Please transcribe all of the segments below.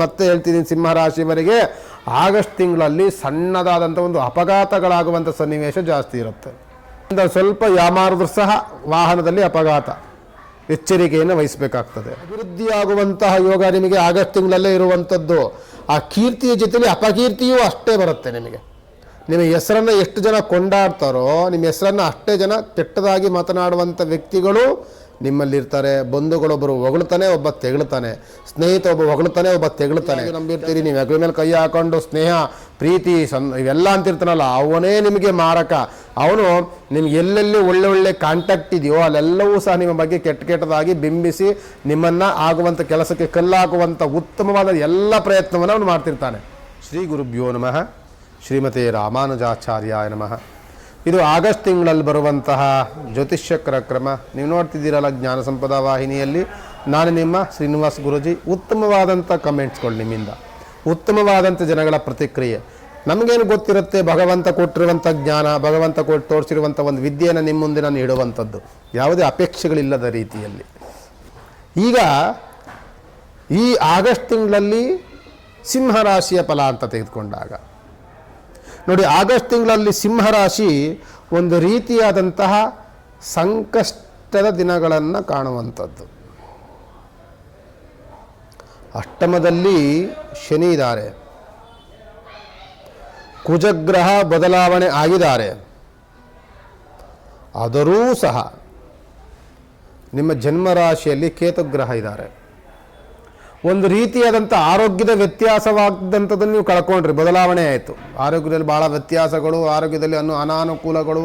ಮತ್ತೆ ಹೇಳ್ತೀನಿ ಸಿಂಹರಾಶಿಯವರಿಗೆ, ಆಗಸ್ಟ್ ತಿಂಗಳಲ್ಲಿ ಸಣ್ಣದಾದಂಥ ಒಂದು ಅಪಘಾತಗಳಾಗುವಂಥ ಸನ್ನಿವೇಶ ಜಾಸ್ತಿ ಇರುತ್ತೆ. ಸ್ವಲ್ಪ ಯಾಮಾರದ್ರೂ ಸಹ ವಾಹನದಲ್ಲಿ ಅಪಘಾತ, ಎಚ್ಚರಿಕೆಯನ್ನು ವಹಿಸಬೇಕಾಗ್ತದೆ. ಅಭಿವೃದ್ಧಿಯಾಗುವಂತಹ ಯೋಗ ನಿಮಗೆ ಆಗಸ್ಟ್ ತಿಂಗಳಲ್ಲೇ ಇರುವಂಥದ್ದು. ಆ ಕೀರ್ತಿಯ ಜೊತೆಲಿ ಅಪಕೀರ್ತಿಯೂ ಅಷ್ಟೇ ಬರುತ್ತೆ ನಿಮಗೆ. ನಿಮ್ಮ ಹೆಸರನ್ನು ಎಷ್ಟು ಜನ ಕೊಂಡಾಡ್ತಾರೋ, ನಿಮ್ಮ ಹೆಸರನ್ನು ಅಷ್ಟೇ ಜನ ಕೆಟ್ಟದಾಗಿ ಮಾತನಾಡುವಂಥ ವ್ಯಕ್ತಿಗಳು ನಿಮ್ಮಲ್ಲಿರ್ತಾರೆ ಬಂಧುಗಳೊಬ್ಬರು ಹೊಗಳ್ತಾನೆ ಒಬ್ಬ ತೆಗಳ್ತಾನೆ. ಸ್ನೇಹಿತ ಒಬ್ಬ ಹೊಗಳ್ತಾನೆ ಒಬ್ಬ ತೆಗಳ್ತಾನೆ. ನಂಬಿರ್ತೀರಿ ನೀವು? ಹೆಗಲ ಮೇಲೆ ಕೈ ಹಾಕೊಂಡು ಸ್ನೇಹ ಪ್ರೀತಿ ಸನ್ ಇವೆಲ್ಲ ಅಂತಿರ್ತಾನಲ್ಲ ಅವನೇ ನಿಮಗೆ ಮಾರಕ. ಅವನು ನಿಮ್ಗೆ ಎಲ್ಲೆಲ್ಲಿ ಒಳ್ಳೆ ಒಳ್ಳೆ ಕಾಂಟ್ಯಾಕ್ಟ್ ಇದೆಯೋ ಅಲ್ಲೆಲ್ಲವೂ ಸಹ ನಿಮ್ಮ ಬಗ್ಗೆ ಕೆಟ್ಟ ಕೆಟ್ಟದಾಗಿ ಬಿಂಬಿಸಿ ನಿಮ್ಮನ್ನು ಆಗುವಂಥ ಕೆಲಸಕ್ಕೆ ಕಲ್ಲಾಕುವಂಥ ಉತ್ತಮವಾದ ಎಲ್ಲ ಪ್ರಯತ್ನವನ್ನು ಅವನು ಮಾಡ್ತಿರ್ತಾನೆ. ಶ್ರೀ ಗುರುಭ್ಯೋ ನಮಃ. ಶ್ರೀಮತಿ ರಾಮಾನುಜಾಚಾರ್ಯಾಯ ನಮಃ. ಇದು ಆಗಸ್ಟ್ ತಿಂಗಳಲ್ಲಿ ಬರುವಂತಹ ಜ್ಯೋತಿಷ್ಯ ಕ್ರಮ. ನೀವು ನೋಡ್ತಿದ್ದೀರಲ್ಲ ಜ್ಞಾನ ಸಂಪದ ವಾಹಿನಿಯಲ್ಲಿ. ನಾನು ನಿಮ್ಮ ಶ್ರೀನಿವಾಸ್ ಗುರುಜಿ. ಉತ್ತಮವಾದಂಥ ಕಮೆಂಟ್ಸ್ಗಳು ನಿಮ್ಮಿಂದ. ಉತ್ತಮವಾದಂಥ ಜನಗಳ ಪ್ರತಿಕ್ರಿಯೆ. ನಮಗೇನು ಗೊತ್ತಿರುತ್ತೆ, ಭಗವಂತ ಕೊಟ್ಟಿರುವಂಥ ಜ್ಞಾನ, ಭಗವಂತ ಕೊಟ್ಟು ತೋರಿಸಿರುವಂಥ ಒಂದು ವಿದ್ಯೆಯನ್ನು ನಿಮ್ಮ ಮುಂದೆ ನಾನು ಇಡುವಂಥದ್ದು. ಯಾವುದೇ ಅಪೇಕ್ಷೆಗಳಿಲ್ಲದ ರೀತಿಯಲ್ಲಿ. ಈಗ ಈ ಆಗಸ್ಟ್ ತಿಂಗಳಲ್ಲಿ ಸಿಂಹರಾಶಿಯ ಫಲ ಅಂತ ತೆಗೆದುಕೊಂಡಾಗ. ನೋಡಿ, ಆಗಸ್ಟ್ ತಿಂಗಳಲ್ಲಿ ಸಿಂಹರಾಶಿ ಒಂದು ರೀತಿಯಾದಂತಹ ಸಂಕಷ್ಟದ ದಿನಗಳನ್ನು ಕಾಣುವಂಥದ್ದು. ಅಷ್ಟಮದಲ್ಲಿ ಶನಿ ಇದ್ದಾರೆ. ಕುಜಗ್ರಹ ಬದಲಾವಣೆ ಆಗಿದ್ದಾರೆ. ಆದರೂ ಸಹ ನಿಮ್ಮ ಜನ್ಮರಾಶಿಯಲ್ಲಿ ಕೇತುಗ್ರಹ ಇದ್ದಾರೆ. ಒಂದು ರೀತಿಯಾದಂಥ ಆರೋಗ್ಯದ ವ್ಯತ್ಯಾಸವಾದಂಥದ್ದನ್ನು ನೀವು ಕಳ್ಕೊಂಡ್ರಿ. ಬದಲಾವಣೆ ಆಯಿತು. ಆರೋಗ್ಯದಲ್ಲಿ ಭಾಳ ವ್ಯತ್ಯಾಸಗಳು, ಆರೋಗ್ಯದಲ್ಲಿ ಅನ್ನು ಅನಾನುಕೂಲಗಳು,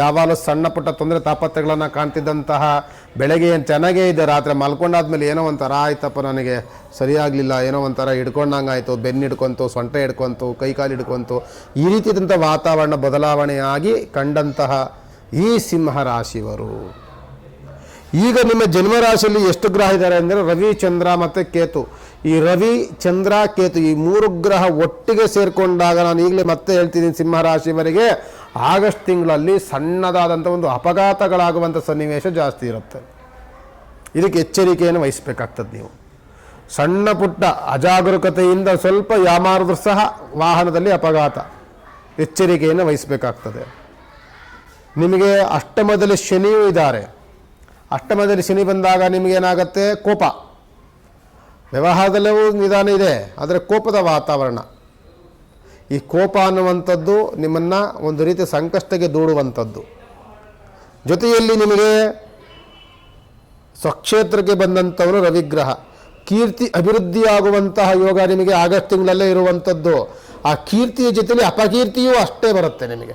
ಯಾವಾಗಲೂ ಸಣ್ಣ ಪುಟ್ಟ ತೊಂದರೆ ತಾಪತ್ರೆಗಳನ್ನು ಕಾಣ್ತಿದ್ದಂತಹ ಬೆಳಗ್ಗೆ ಏನು ಚೆನ್ನಾಗೇ ಇದೆ, ರಾತ್ರಿ ಮಲ್ಕೊಂಡಾದ್ಮೇಲೆ ಏನೋ ಒಂಥರ ಆಯ್ತಪ್ಪ ನನಗೆ, ಸರಿಯಾಗಲಿಲ್ಲ, ಏನೋ ಒಂಥರ ಹಿಡ್ಕೊಂಡಂಗೆ ಆಯಿತು ಬೆನ್ನು ಹಿಡ್ಕೊಂತು, ಸೊಂಟ ಹಿಡ್ಕೊಂತು ಕೈಕಾಲು ಹಿಡ್ಕೊಂತು, ಈ ರೀತಿಯಾದಂಥ ವಾತಾವರಣ ಬದಲಾವಣೆಯಾಗಿ ಕಂಡಂತಹ ಈ ಸಿಂಹ ರಾಶಿಯವರು. ಈಗ ನಿಮ್ಮ ಜನ್ಮರಾಶಿಯಲ್ಲಿ ಎಷ್ಟು ಗ್ರಹ ಇದ್ದಾರೆ ಅಂದರೆ ರವಿ, ಚಂದ್ರ ಮತ್ತು ಕೇತು. ಈ ರವಿ, ಚಂದ್ರ, ಕೇತು ಈ ಮೂರು ಗ್ರಹ ಒಟ್ಟಿಗೆ ಸೇರಿಕೊಂಡಾಗ ನಾನು ಈಗಲೇ ಮತ್ತೆ ಹೇಳ್ತೀನಿ ಸಿಂಹರಾಶಿಯವರಿಗೆ, ಆಗಸ್ಟ್ ತಿಂಗಳಲ್ಲಿ ಸಣ್ಣದಾದಂಥ ಒಂದು ಅಪಘಾತಗಳಾಗುವಂಥ ಸನ್ನಿವೇಶ ಜಾಸ್ತಿ ಇರುತ್ತೆ. ಇದಕ್ಕೆ ಎಚ್ಚರಿಕೆಯನ್ನು ವಹಿಸಬೇಕಾಗ್ತದೆ ನೀವು. ಸಣ್ಣ ಪುಟ್ಟ ಅಜಾಗರೂಕತೆಯಿಂದ ಸ್ವಲ್ಪ ಯಾಮಾರದ್ರೂ ಸಹ ವಾಹನದಲ್ಲಿ ಅಪಘಾತ. ಎಚ್ಚರಿಕೆಯನ್ನು ವಹಿಸಬೇಕಾಗ್ತದೆ. ನಿಮಗೆ ಅಷ್ಟಮದಲ್ಲಿ ಶನಿಯೂ ಇದ್ದಾರೆ. ಅಷ್ಟಮದಲ್ಲಿ ಶನಿ ಬಂದಾಗ ನಿಮಗೇನಾಗತ್ತೆ? ಕೋಪ. ವ್ಯವಹಾರದಲ್ಲೂ ನಿಧಾನ ಇದೆ, ಆದರೆ ಕೋಪದ ವಾತಾವರಣ. ಈ ಕೋಪ ಅನ್ನುವಂಥದ್ದು ನಿಮ್ಮನ್ನು ಒಂದು ರೀತಿ ಸಂಕಷ್ಟಕ್ಕೆ ದೂಡುವಂಥದ್ದು. ಜೊತೆಯಲ್ಲಿ ನಿಮಗೆ ಸ್ವಕ್ಷೇತ್ರಕ್ಕೆ ಬಂದಂಥವರು ರವಿಗ್ರಹ. ಕೀರ್ತಿ ಅಭಿವೃದ್ಧಿಯಾಗುವಂತಹ ಯೋಗ ನಿಮಗೆ ಆಗಸ್ಟ್ ತಿಂಗಳಲ್ಲೇ ಇರುವಂಥದ್ದು. ಆ ಕೀರ್ತಿಯ ಜೊತೆಯಲ್ಲಿ ಅಪಕೀರ್ತಿಯೂ ಅಷ್ಟೇ ಬರುತ್ತೆ ನಿಮಗೆ.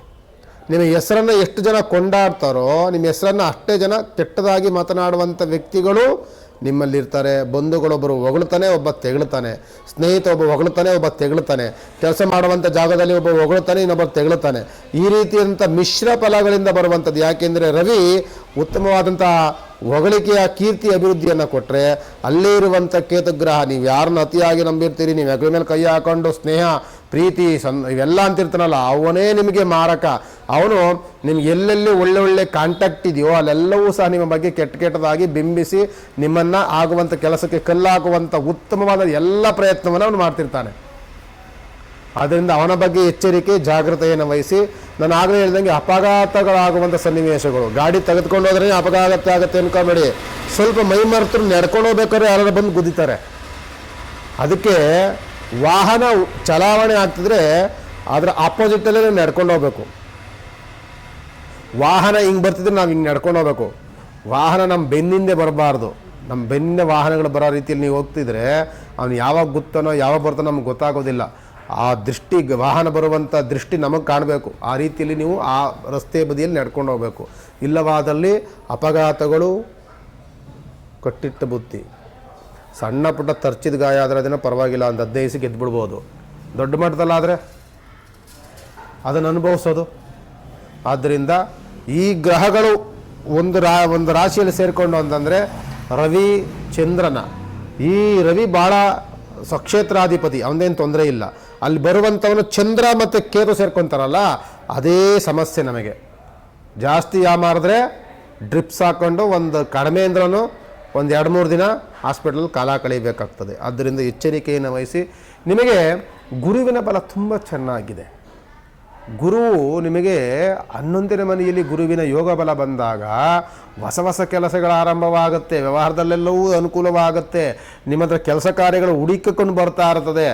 ನಿಮ್ಮ ಹೆಸರನ್ನು ಎಷ್ಟು ಜನ ಕೊಂಡಾಡ್ತಾರೋ, ನಿಮ್ಮ ಹೆಸರನ್ನು ಅಷ್ಟೇ ಜನ ಕೆಟ್ಟದಾಗಿ ಮಾತನಾಡುವಂಥ ವ್ಯಕ್ತಿಗಳು ನಿಮ್ಮಲ್ಲಿರ್ತಾರೆ. ಬಂಧುಗಳೊಬ್ಬರು ಹೊಗಳ್ತಾನೆ, ಒಬ್ಬ ತೆಗಳ್ತಾನೆ. ಸ್ನೇಹಿತ ಒಬ್ಬ ಹೊಗಳ್ತಾನೆ, ಒಬ್ಬ ತೆಗಳ್ತಾನೆ. ಕೆಲಸ ಮಾಡುವಂಥ ಜಾಗದಲ್ಲಿ ಒಬ್ಬ ಹೊಗಳ್ತಾನೆ, ಇನ್ನೊಬ್ಬ ತೆಗಳ್ತಾನೆ. ಈ ರೀತಿಯಾದಂಥ ಮಿಶ್ರ ಫಲಗಳಿಂದ ಬರುವಂಥದ್ದು. ಯಾಕೆಂದರೆ ರವಿ ಉತ್ತಮವಾದಂಥ ಹೊಗಳಿಕೆಯ ಕೀರ್ತಿ ಅಭಿವೃದ್ಧಿಯನ್ನು ಕೊಟ್ಟರೆ ಅಲ್ಲೇ ಇರುವಂಥ ಕೇತುಗ್ರಹ, ನೀವು ಯಾರನ್ನ ಅತಿಯಾಗಿ ನಂಬಿರ್ತೀರಿ, ನೀವು ಹೆಗಲ ಮೇಲೆ ಕೈ ಹಾಕೊಂಡು ಸ್ನೇಹ ಪ್ರೀತಿ ಸನ್ ಇವೆಲ್ಲ ಅಂತಿರ್ತಾನಲ್ಲ ಅವನೇ ನಿಮಗೆ ಮಾರಕ. ಅವನು ನಿಮ್ಗೆ ಎಲ್ಲೆಲ್ಲಿ ಒಳ್ಳೆ ಒಳ್ಳೆ ಕಾಂಟ್ಯಾಕ್ಟ್ ಇದೆಯೋ ಅಲ್ಲೆಲ್ಲವೂ ಸಹ ನಿಮ್ಮ ಬಗ್ಗೆ ಕೆಟ್ಟ ಕೆಟ್ಟದಾಗಿ ಬಿಂಬಿಸಿ ನಿಮ್ಮನ್ನು ಆಗುವಂಥ ಕೆಲಸಕ್ಕೆ ಕಲ್ಲಾಗುವಂಥ ಉತ್ತಮವಾದ ಎಲ್ಲ ಪ್ರಯತ್ನವನ್ನು ಅವನು ಮಾಡ್ತಿರ್ತಾನೆ. ಆದ್ದರಿಂದ ಅವನ ಬಗ್ಗೆ ಎಚ್ಚರಿಕೆ, ಜಾಗ್ರತೆಯನ್ನು ವಹಿಸಿ, ನಾನು ಆಗಲೇ ಹೇಳ್ದಂಗೆ ಅಪಘಾತಗಳಾಗುವಂಥ ಸನ್ನಿವೇಶಗಳು. ಗಾಡಿ ತೆಗೆದುಕೊಂಡು ಹೋದ್ರೆ ಅಪಘಾತ ಆಗುತ್ತೆ ಅನ್ಕೊಂಬೇಡಿ. ಸ್ವಲ್ಪ ಮೈ ಮರೆತರು ನಡ್ಕೊಂಡು ಹೋಗ್ಬೇಕಾದ್ರೆ ಯಾರು ಬಂದು ಗುದ್ದಿತಾರೆ ಅದಕ್ಕೆ ವಾಹನ ಚಲಾವಣೆ ಆಗ್ತಿದ್ರೆ ಅದರ ಆಪೋಸಿಟಲ್ಲೇ ನಾವು ನಡ್ಕೊಂಡು ಹೋಗ್ಬೇಕು. ವಾಹನ ಹಿಂಗೆ ಬರ್ತಿದ್ರೆ ನಾವು ಹಿಂಗೆ ನಡ್ಕೊಂಡು ಹೋಗ್ಬೇಕು. ವಾಹನ ನಮ್ಮ ಬೆನ್ನಿಂದೆ ಬರಬಾರ್ದು. ನಮ್ಮ ಬೆನ್ನಿಂದ ವಾಹನಗಳು ಬರೋ ರೀತಿಯಲ್ಲಿ ನೀವು ಹೋಗ್ತಿದ್ರೆ ಅವನು ಯಾವಾಗ ಗೊತ್ತಾನೋ, ಯಾವಾಗ ಬರ್ತಾನೋ ನಮ್ಗೆ ಗೊತ್ತಾಗೋದಿಲ್ಲ. ಆ ದೃಷ್ಟಿ, ವಾಹನ ಬರುವಂಥ ದೃಷ್ಟಿ ನಮಗೆ ಕಾಣಬೇಕು. ಆ ರೀತಿಯಲ್ಲಿ ನೀವು ಆ ರಸ್ತೆ ಬದಿಯಲ್ಲಿ ನಡ್ಕೊಂಡು ಹೋಗಬೇಕು. ಇಲ್ಲವಾದಲ್ಲಿ ಅಪಘಾತಗಳು ಕಟ್ಟಿಟ್ಟ ಬುತ್ತಿ. ಸಣ್ಣ ಪುಟ್ಟ ತರ್ಚಿದ ಗಾಯ ಆದರೆ ಅದನ್ನು ಪರವಾಗಿಲ್ಲ ಒಂದು ಹದಿನೈದು ಗೆದ್ದು ಬಿಡ್ಬೋದು ದೊಡ್ಡ ಮಟ್ಟದಲ್ಲಾದರೆ ಅದನ್ನು ಅನುಭವಿಸೋದು. ಆದ್ದರಿಂದ ಈ ಗ್ರಹಗಳು ಒಂದು ರಾ, ಒಂದು ರಾಶಿಯಲ್ಲಿ ಸೇರಿಕೊಂಡು ಅಂತಂದರೆ ರವಿ ಚಂದ್ರನ. ಈ ರವಿ ಭಾಳ ಸ್ವಕ್ಷೇತ್ರಾಧಿಪತಿ ಅವನೇನು ತೊಂದರೆ ಇಲ್ಲ. ಅಲ್ಲಿ ಬರುವಂಥವನು ಚಂದ್ರ ಮತ್ತು ಕೇತು ಸೇರ್ಕೊತಾರಲ್ಲ, ಅದೇ ಸಮಸ್ಯೆ ನಮಗೆ. ಜಾಸ್ತಿ ಯಾಮಾರಿದ್ರೆ ಡ್ರಿಪ್ಸ್ ಹಾಕ್ಕೊಂಡು ಒಂದು ಕಡಿಮೆ ಅಂದ್ರೂ ಒಂದು ಎರಡು ಮೂರು ದಿನ ಹಾಸ್ಪಿಟಲ್ ಕಾಲ ಕಳೀಬೇಕಾಗ್ತದೆ. ಆದ್ದರಿಂದ ಎಚ್ಚರಿಕೆಯನ್ನು ವಹಿಸಿ. ನಿಮಗೆ ಗುರುವಿನ ಬಲ ತುಂಬ ಚೆನ್ನಾಗಿದೆ. ಗುರುವು ನಿಮಗೆ ಹನ್ನೊಂದನೇ ಮನೆಯಲ್ಲಿ ಗುರುವಿನ ಯೋಗ ಬಲ ಬಂದಾಗ ಹೊಸ ಹೊಸ ಕೆಲಸಗಳ ಆರಂಭವಾಗುತ್ತೆ, ವ್ಯವಹಾರದಲ್ಲೆಲ್ಲವೂ ಅನುಕೂಲವಾಗುತ್ತೆ ನಿಮ್ಮ ಹತ್ರ ಕೆಲಸ ಕಾರ್ಯಗಳು ಹುಡುಕಿಕೊಂಡು ಬರ್ತಾ ಇರ್ತದೆ.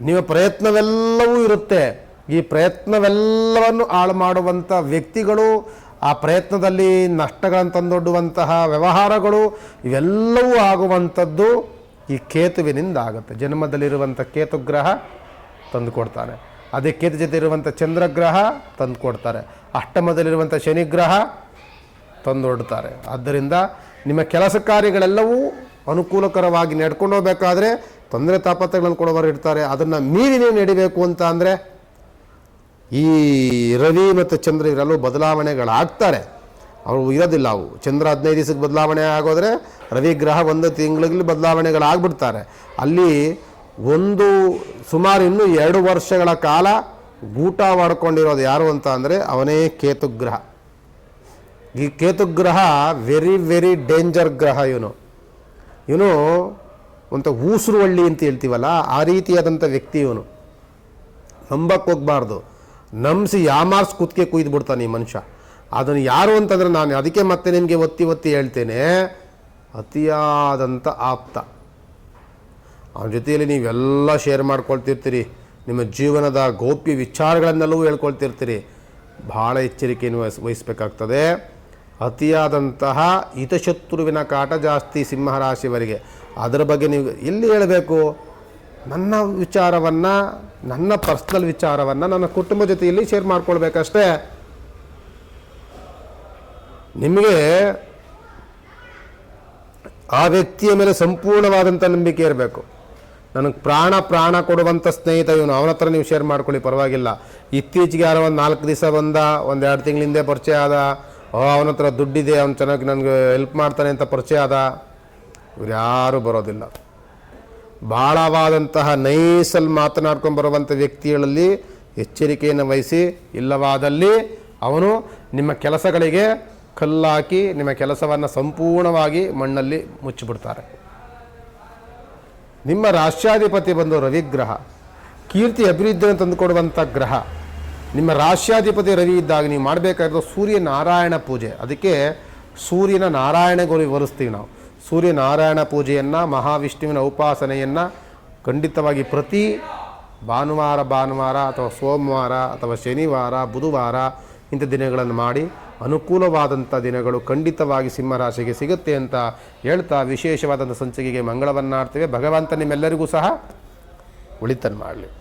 ನಿಮ್ಮ ಪ್ರಯತ್ನವೆಲ್ಲವೂ ಇರುತ್ತೆ. ಈ ಪ್ರಯತ್ನವೆಲ್ಲವನ್ನು ಹಾಳು ಮಾಡುವಂಥ ವ್ಯಕ್ತಿಗಳು ಆ ಪ್ರಯತ್ನದಲ್ಲಿ ನಷ್ಟಗಳನ್ನು ತಂದೊಡ್ಡುವಂತಹ ವ್ಯವಹಾರಗಳು ಇವೆಲ್ಲವೂ ಆಗುವಂಥದ್ದು ಈ ಕೇತುವಿನಿಂದ ಆಗುತ್ತೆ ಜನ್ಮದಲ್ಲಿರುವಂಥ ಕೇತುಗ್ರಹ ತಂದುಕೊಡ್ತಾನೆ. ಅದೇ ಕೇತು ಜೊತೆ ಇರುವಂಥ ಚಂದ್ರಗ್ರಹ ತಂದುಕೊಡ್ತಾರೆ. ಅಷ್ಟಮದಲ್ಲಿರುವಂಥ ಶನಿಗ್ರಹ ತಂದೊಡ್ತಾರೆ. ಆದ್ದರಿಂದ ನಿಮ್ಮ ಕೆಲಸ ಕಾರ್ಯಗಳೆಲ್ಲವೂ ಅನುಕೂಲಕರವಾಗಿ ನಡ್ಕೊಂಡು ಹೋಗಬೇಕಾದ್ರೆ ತೊಂದರೆ ತಾಪತ್ರಗಳನ್ನು ಕೊಡೋವರು ಇರ್ತಾರೆ. ಅದನ್ನು ಮೀರಿ ನೀವು ನಡಿಬೇಕು ಅಂತ ಅಂದರೆ ಈ ರವಿ ಮತ್ತು ಚಂದ್ರ ಇವರೆಲ್ಲೂ ಬದಲಾವಣೆಗಳಾಗ್ತಾರೆ. ಅವರು ಇರೋದಿಲ್ಲ ಅವು. ಚಂದ್ರ ಹದಿನೈದು ದಿವಸಕ್ಕೆ ಬದಲಾವಣೆ ಆಗೋದ್ರೆ ರವಿ ಗ್ರಹ ಒಂದು ತಿಂಗಳಲ್ಲಿ ಬದಲಾವಣೆಗಳಾಗ್ಬಿಡ್ತಾರೆ. ಅಲ್ಲಿ ಒಂದು ಸುಮಾರು ಇನ್ನೂ ಎರಡು ವರ್ಷಗಳ ಕಾಲ ಗೂಟ ಮಾಡಿಕೊಂಡಿರೋದು ಯಾರು ಅಂತ ಅಂದರೆ ಅವನೇ ಕೇತುಗ್ರಹ. ಈ ಕೇತುಗ್ರಹ ವೆರಿ ವೆರಿ ಡೇಂಜರ್ ಗ್ರಹ ಇವನು. ಇವನು ಒಂದು ಊಸುರುವಳ್ಳಿ ಅಂತ ಹೇಳ್ತೀವಲ್ಲ, ಆ ರೀತಿಯಾದಂಥ ವ್ಯಕ್ತಿ ಇವನು. ನಂಬಕ್ಕೆ ಹೋಗ್ಬಾರ್ದು. ನಂಬಿಸಿ ಯಾಮಾರ್ಸ್ ಕುತ್ತಿಗೆ ಕುಯ್ದು ಬಿಡ್ತಾನೆ ಈ ಮನುಷ್ಯ? ಅದನ್ನು ಯಾರು ಅಂತಂದರೆ ನಾನು ಅದಕ್ಕೆ ಮತ್ತೆ ನಿಮಗೆ ಒತ್ತಿ ಒತ್ತಿ ಹೇಳ್ತೇನೆ. ಅತಿಯಾದಂಥ ಆಪ್ತ. ಅವನ ಜೊತೆಯಲ್ಲಿ ನೀವೆಲ್ಲ ಶೇರ್ ಮಾಡ್ಕೊಳ್ತಿರ್ತೀರಿ. ನಿಮ್ಮ ಜೀವನದ ಗೋಪ್ಯ ವಿಚಾರಗಳನ್ನೆಲ್ಲವೂ ಹೇಳ್ಕೊಳ್ತಿರ್ತೀರಿ. ಭಾಳ ಎಚ್ಚರಿಕೆಯನ್ನು ವಹಿಸ್ ವಹಿಸ್ಬೇಕಾಗ್ತದೆ. ಅತಿಯಾದಂತಹ ಹಿತಶತ್ರುವಿನ ಕಾಟ ಜಾಸ್ತಿ ಸಿಂಹರಾಶಿಯವರಿಗೆ ಅದರ ಬಗ್ಗೆ ನೀವು ಎಲ್ಲಿ ಹೇಳಬೇಕು? ನನ್ನ ವಿಚಾರವನ್ನು, ನನ್ನ ಪರ್ಸ್ನಲ್ ವಿಚಾರವನ್ನು ನನ್ನ ಕುಟುಂಬ ಜೊತೆಯಲ್ಲಿ ಶೇರ್ ಮಾಡ್ಕೊಳ್ಬೇಕಷ್ಟೇ. ನಿಮಗೆ ಆ ವ್ಯಕ್ತಿಯ ಮೇಲೆ ಸಂಪೂರ್ಣವಾದಂಥ ನಂಬಿಕೆ ಇರಬೇಕು. ನನಗೆ ಪ್ರಾಣ ಪ್ರಾಣ ಕೊಡುವಂಥ ಸ್ನೇಹಿತ ಇವನು. ಅವನ ಹತ್ರ ನೀವು ಶೇರ್ ಮಾಡ್ಕೊಳ್ಳಿ, ಪರವಾಗಿಲ್ಲ. ಇತ್ತೀಚೆಗೆ ಯಾರೋ ಒಂದು ನಾಲ್ಕು ದಿವಸ ಬಂದ, ಒಂದು ಎರಡು ತಿಂಗಳ ಹಿಂದೆ ಪರಿಚಯ ಆದ, ಓ, ಅವನ ಹತ್ರ ದುಡ್ಡಿದೆ, ಅವ್ನು ಚೆನ್ನಾಗಿ ನನಗೆ ಹೆಲ್ಪ್ ಮಾಡ್ತಾನೆ ಅಂತ ಪರಿಚಯ ಆದ, ಇವ್ರು ಯಾರೂ ಬರೋದಿಲ್ಲ. ಭಾಳವಾದಂತಹ ನೈಸಲ್ಲಿ ಮಾತನಾಡ್ಕೊಂಡು ಬರುವಂಥ ವ್ಯಕ್ತಿಗಳಲ್ಲಿ ಎಚ್ಚರಿಕೆಯನ್ನು ವಹಿಸಿ, ಇಲ್ಲವಾದಲ್ಲಿ ಅವನು ನಿಮ್ಮ ಕೆಲಸಗಳಿಗೆ ಕಲ್ಲಾಕಿ ನಿಮ್ಮ ಕೆಲಸವನ್ನು ಸಂಪೂರ್ಣವಾಗಿ ಮಣ್ಣಲ್ಲಿ ಮುಚ್ಚಿಬಿಡ್ತಾರೆ. ನಿಮ್ಮ ರಾಷ್ಟ್ರಾಧಿಪತಿ ಬಂದು ರವಿಗ್ರಹ, ಕೀರ್ತಿ ಅಭಿವೃದ್ಧಿಯನ್ನು ತಂದುಕೊಡುವಂಥ ಗ್ರಹ. ನಿಮ್ಮ ರಾಷ್ಟ್ರಾಧಿಪತಿ ರವಿ ಇದ್ದಾಗ ನೀವು ಮಾಡಬೇಕಾಗಿರೋದು ಸೂರ್ಯ ನಾರಾಯಣ ಪೂಜೆ. ಅದಕ್ಕೆ ಸೂರ್ಯನ ನಾರಾಯಣ ಗುರು ವಿವರಿಸ್ತೀವಿ ನಾವು. ಸೂರ್ಯ ನಾರಾಯಣ ಪೂಜೆಯನ್ನು, ಮಹಾವಿಷ್ಣುವಿನ ಉಪಾಸನೆಯನ್ನು ಖಂಡಿತವಾಗಿ ಪ್ರತಿ ಭಾನುವಾರ ಭಾನುವಾರ ಅಥವಾ ಸೋಮವಾರ ಅಥವಾ ಶನಿವಾರ, ಬುಧವಾರ ಇಂಥ ದಿನಗಳನ್ನು ಮಾಡಿ ಅನುಕೂಲವಾದಂಥ ದಿನಗಳು ಖಂಡಿತವಾಗಿ ಸಿಂಹರಾಶಿಗೆ ಸಿಗುತ್ತೆ ಅಂತ ಹೇಳ್ತಾ ವಿಶೇಷವಾದಂಥ ಸಂಚಿಕೆಗೆ ಮಂಗಳವನ್ನಾಡ್ತೇವೆ. ಭಗವಂತ ನಿಮ್ಮೆಲ್ಲರಿಗೂ ಸಹ ಉಳಿತನ್ನು ಮಾಡಲಿ.